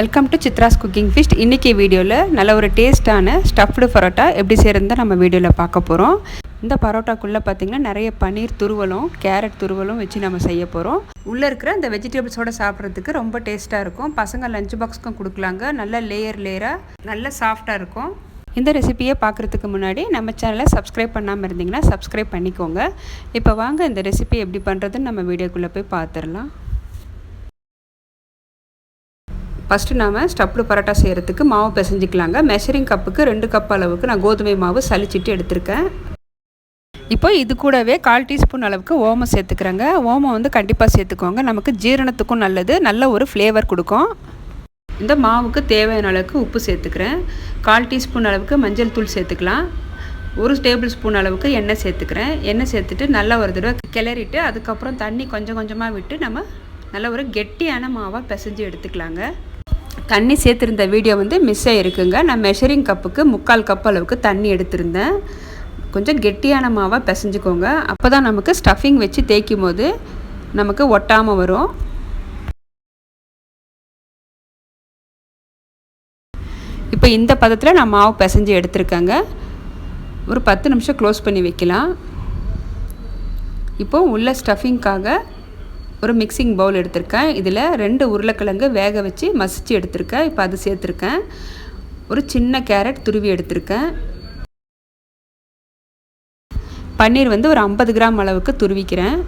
Welcome to Chitra's cooking feast இன்றைக்கி வீடியோவில் நல்ல ஒரு டேஸ்ட்டான ஸ்டஃப்டு பரோட்டா எப்படி செய்கிறது நம்ம வீடியோவில் பார்க்க போகிறோம் இந்த பரோட்டாக்குள்ளே பார்த்திங்கன்னா நிறைய பன்னீர் துருவலும் கேரட் துருவலும் வச்சு நம்ம செய்ய போகிறோம் உள்ளே இருக்கிற அந்த வெஜிடபிள்ஸோடு சாப்பிட்றதுக்கு ரொம்ப டேஸ்ட்டாக இருக்கும். பசங்க லஞ்ச் பாக்ஸ்க்கும் கொடுக்கலாங்க. நல்ல லேயர் லேயராக நல்ல சாஃப்டாக இருக்கும். இந்த ரெசிபியை பார்க்குறதுக்கு முன்னாடி நம்ம சேனலை சப்ஸ்கிரைப் பண்ணாமல் இருந்தீங்கன்னா சப்ஸ்கிரைப் பண்ணிக்கோங்க. இப்போ வாங்க இந்த ரெசிபி எப்படி பண்ணுறதுன்னு நம்ம வீடியோக்குள்ளே போய் பார்த்துடலாம் ஃபஸ்ட்டு நாம் ஸ்டப்டு பரோட்டா செய்கிறதுக்கு மாவு பிசைஞ்சிக்கலாங்க. மெஷரிங் கப்புக்கு ரெண்டு கப் அளவுக்கு நான் கோதுமை மாவு சளிச்சிட்டு எடுத்திருக்கேன். இப்போ இது கூடவே கால் டீஸ்பூன் அளவுக்கு ஓமம் சேர்த்துக்கிறேங்க. ஓமம் வந்து கண்டிப்பாக சேர்த்துக்கோங்க. நமக்கு ஜீரணத்துக்கும் நல்லது. நல்ல ஒரு ஃப்ளேவர் கொடுக்கும். இந்த மாவுக்கு தேவையான அளவுக்கு உப்பு சேர்த்துக்கிறேன். கால் டீஸ்பூன் அளவுக்கு மஞ்சள் தூள் சேர்த்துக்கலாம். ஒரு டேபிள் ஸ்பூன் அளவுக்கு எண்ணெய் சேர்த்துக்கிறேன். எண்ணெய் சேர்த்துட்டு நல்லா ஒரு தடவை கிளறிட்டு அதுக்கப்புறம் தண்ணி கொஞ்சம் கொஞ்சமாக விட்டு நம்ம நல்ல ஒரு கெட்டியான மாவாக பிசைஞ்சு எடுத்துக்கலாங்க. தண்ணி சேர்த்துருந்த வீடியோ வந்து மிஸ் ஆகிருக்குங்க நான் மெஷரிங் கப்புக்கு முக்கால் கப் அளவுக்கு தண்ணி எடுத்திருந்தேன். கொஞ்சம் கெட்டியான மாவாக பிசைஞ்சுக்கோங்க. அப்போ தான் நமக்கு ஸ்டஃபிங் வச்சு தேய்க்கும் போது நமக்கு ஒட்டாமல் வரும். இப்போ இந்த பதத்தில் நான் மாவு பிசைஞ்சு எடுத்திருக்கேங்க. ஒரு பத்து நிமிஷம் க்ளோஸ் பண்ணி வைக்கலாம். இப்போது உள்ள ஸ்டஃபிங்க்காக ஒரு மிக்சிங் பவுல் எடுத்திருக்கேன். இதில் ரெண்டு உருளைக்கிழங்கு வேக வச்சு மசித்து எடுத்திருக்கேன். இப்போ அது சேர்த்துருக்கேன். ஒரு சின்ன கேரட் துருவி எடுத்திருக்கேன். பன்னீர் வந்து ஒரு ஐம்பது கிராம் அளவுக்கு துருவிக்கிறேன்.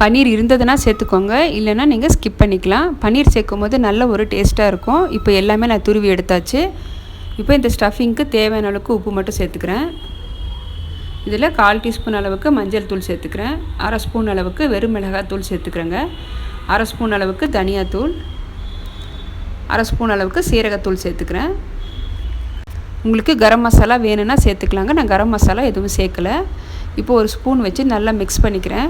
பன்னீர் இருந்ததுன்னா சேர்த்துக்கோங்க. இல்லைன்னா நீங்கள் ஸ்கிப் பண்ணிக்கலாம். பன்னீர் சேர்க்கும் போது நல்ல ஒரு டேஸ்ட்டாக இருக்கும். இப்போ எல்லாமே நான் துருவி எடுத்தாச்சு. இப்போ இந்த ஸ்டஃபிங்க்கு தேவையான அளவுக்கு உப்பு மட்டும் சேர்த்துக்கிறேன். இதில் கால் டீஸ்பூன் அளவுக்கு மஞ்சள் தூள் சேர்த்துக்கிறேன். அரை ஸ்பூன் அளவுக்கு வெறும் மிளகாய் தூள் சேர்த்துக்கிறேங்க. அரை ஸ்பூன் அளவுக்கு தனியாத்தூள். அரை ஸ்பூன் அளவுக்கு சீரகத்தூள் சேர்த்துக்கிறேன். உங்களுக்கு கரம் மசாலா வேணும்னா சேர்த்துக்கலாங்க. நான் கரம் மசாலா எதுவும் சேர்க்கலை. இப்போ ஒரு ஸ்பூன் வச்சு நல்லா மிக்ஸ் பண்ணிக்கிறேன்.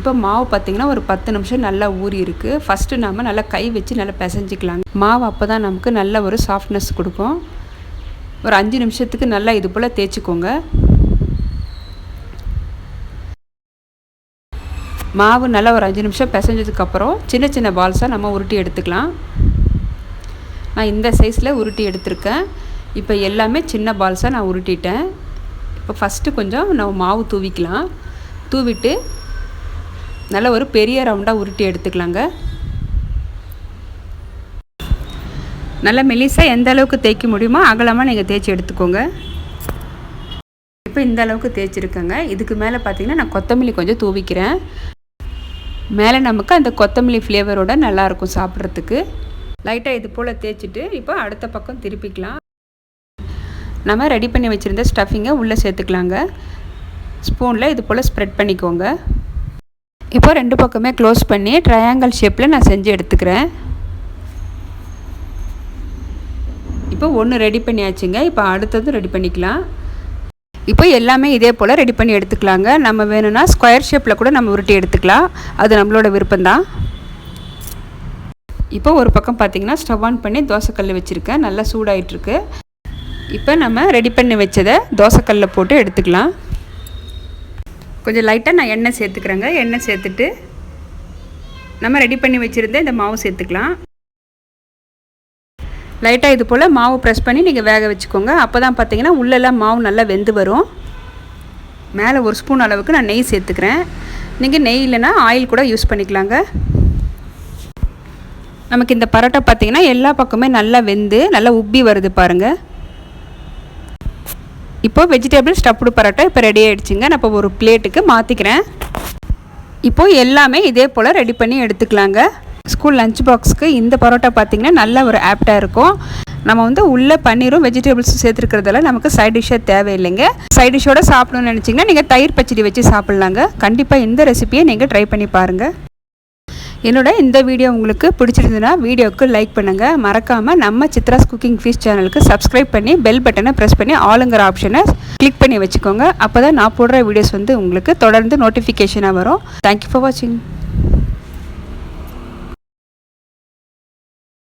இப்போ மாவு பார்த்திங்கன்னா ஒரு பத்து நிமிஷம் நல்லா ஊறி இருக்குது ஃபஸ்ட்டு நாம் நல்லா கை வச்சு நல்லா பிசைஞ்சிக்கலாங்க. மாவு அப்போ தான் நமக்கு நல்ல ஒரு சாஃப்ட்னஸ் கொடுக்கும். ஒரு அஞ்சு நிமிஷத்துக்கு நல்லா இது போல் தேய்ச்சிக்கோங்க. மாவு நல்லா ஒரு அஞ்சு நிமிஷம் பிசைஞ்சதுக்கப்புறம் சின்ன சின்ன பால்ஸாக நம்ம உருட்டி எடுத்துக்கலாம். நான் இந்த சைஸில் உருட்டி எடுத்திருக்கேன். இப்போ எல்லாமே சின்ன பால்ஸாக நான் உருட்டிட்டேன். இப்போ ஃபஸ்ட்டு கொஞ்சம் நம்ம மாவு தூவிக்கலாம். தூவிட்டு நல்ல ஒரு பெரிய ரவுண்டாக உருட்டி எடுத்துக்கலாங்க. நல்லா மெலிசாக எந்த அளவுக்கு தேய்க்க முடியுமோ அகலமாக நீங்கள் தேய்ச்சி எடுத்துக்கோங்க. இப்போ இந்த அளவுக்கு தேய்ச்சிருக்கேங்க. இதுக்கு மேலே பார்த்தீங்கன்னா நான் கொத்தமல்லி கொஞ்சம் தூவிக்கிறேன். மேலே நமக்கு அந்த கொத்தமல்லி ஃப்ளேவரோட நல்லாயிருக்கும் சாப்பிட்றதுக்கு. லைட்டாக இது போல் தேய்ச்சிட்டு இப்போ அடுத்த பக்கம் திருப்பிக்கலாம். நம்ம ரெடி பண்ணி வச்சுருந்த ஸ்டஃபிங்கை உள்ளே சேர்த்துக்கலாங்க. ஸ்பூனில் இது போல் ஸ்ப்ரெட் பண்ணிக்கோங்க. இப்போ ரெண்டு பக்கமே க்ளோஸ் பண்ணி ட்ரையாங்கிள் ஷேப்பில் நான் செஞ்சு எடுத்துக்கிறேன். இப்போ ஒன்று ரெடி பண்ணியாச்சுங்க. இப்போ அடுத்ததும் ரெடி பண்ணிக்கலாம். இப்போ எல்லாமே இதே போல் ரெடி பண்ணி எடுத்துக்கலாங்க. நம்ம வேணும்னா ஸ்கொயர் ஷேப்பில் கூட நம்ம உருட்டி எடுத்துக்கலாம். அது நம்மளோட விருப்பம்தான். இப்போ ஒரு பக்கம் பார்த்திங்கன்னா ஸ்டவ் ஆன் பண்ணி தோசைக்கல் வச்சுருக்கேன். நல்லா சூடாயிட்ருக்கு இப்போ நம்ம ரெடி பண்ணி வச்சதை தோசைக்கல்லில் போட்டு எடுத்துக்கலாம். கொஞ்சம் லைட்டாக நான் எண்ணெய் சேர்த்துக்கிறேங்க. எண்ணெய் சேர்த்துட்டு நம்ம ரெடி பண்ணி வச்சுருந்த இந்த மாவு சேர்த்துக்கலாம். லைட்டாக இது போல் மாவு ப்ரெஸ் பண்ணி நீங்கள் வேக வச்சுக்கோங்க. அப்போ தான் பார்த்தீங்கன்னா உள்ளெல்லாம் மாவு நல்லா வெந்து வரும். மேலே ஒரு ஸ்பூன் அளவுக்கு நான் நெய் சேர்த்துக்கிறேன். நீங்கள் நெய் இல்லைன்னா ஆயில் கூட யூஸ் பண்ணிக்கலாங்க. நமக்கு இந்த பரோட்டா பார்த்திங்கன்னா எல்லா பக்கமே நல்லா வெந்து நல்லா உப்பி வருது பாருங்கள் இப்போது வெஜிடபிள் ஸ்டப்டு பரோட்டா இப்போ ரெடி ஆகிடுச்சிங்க நான் இப்போ ஒரு பிளேட்டுக்கு மாற்றிக்கிறேன் இப்போது எல்லாமே இதே போல் ரெடி பண்ணி எடுத்துக்கலாங்க. ஸ்கூல் லஞ்ச் பாக்ஸுக்கு இந்த பரோட்டா பார்த்திங்கன்னா நல்ல ஒரு ஆப்டாக இருக்கும். நம்ம வந்து உள்ளே பன்னீரும் வெஜிடபிள்ஸும் சேர்த்துருக்கிறதால நமக்கு சைட் டிஷ்ஷாக தேவையில்லைங்க. சைட் டிஷ்ஷோட சாப்பிடணும்னு நினச்சிங்கன்னா நீங்கள் தயிர் பச்சடி வச்சு சாப்பிட்லாங்க. கண்டிப்பாக இந்த ரெசிபியை நீங்கள் ட்ரை பண்ணி பாருங்கள் என்னோட இந்த வீடியோ உங்களுக்கு பிடிச்சிருந்ததுன்னா வீடியோவுக்கு லைக் பண்ணுங்கள் மறக்காமல் நம்ம சித்ராஸ் குக்கிங் ஃபீஸ் சேனலுக்கு சப்ஸ்கிரைப் பண்ணி பெல் பட்டனை ப்ரெஸ் பண்ணி ஆளுங்கிற ஆப்ஷனை கிளிக் பண்ணி வச்சுக்கோங்க. அப்போ தான் நான் போடுற வீடியோஸ் வந்து உங்களுக்கு தொடர்ந்து நோட்டிஃபிகேஷனாக வரும். தேங்க்யூ ஃபார் வாட்சிங்